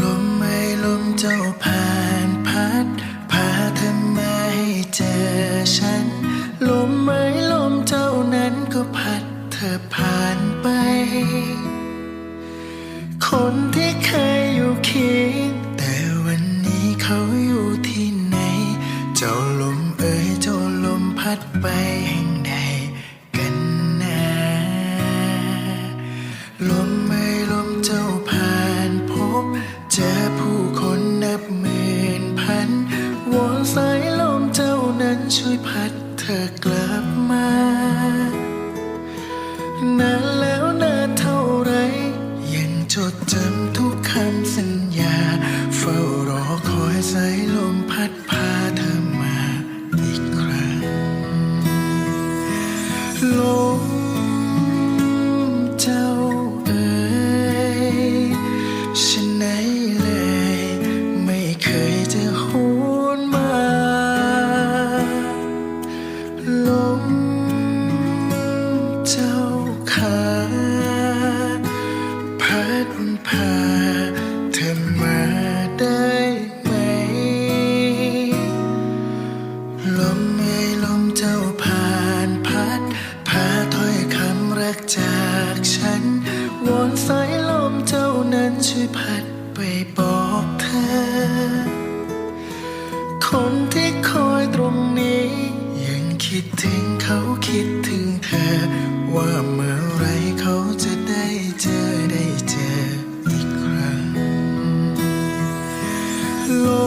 ลมไม่ลมเจ้าผ่านพัดพาเธอมาให้เจอฉัน ลมไม่ลมเจ้านั้นก็พัดเธอผ่านไป คนที่เคยอยู่เคียงแต่วันนี้เขาอยู่ที่ไหน เจ้าลมเอ่ยเจ้าลมพัดไปแห่ง สายลมเจ้านั้นช่วยพัดเธอกลับมานานแล้วนานเท่าไร ยังจดจำทุกคำสัญญา เฝ้ารอคอยสายลมพัดพาเธอ เจ้าขาพัดพาเธอมาได้ไหม ลมไม่ลมเจ้าผ่านพัด พาถ้อยคำรักจากฉัน วอนสายลมเจ้านั้นช่วยพัดไปบอกเธอ คนที่คอยตรงนี้ Oh.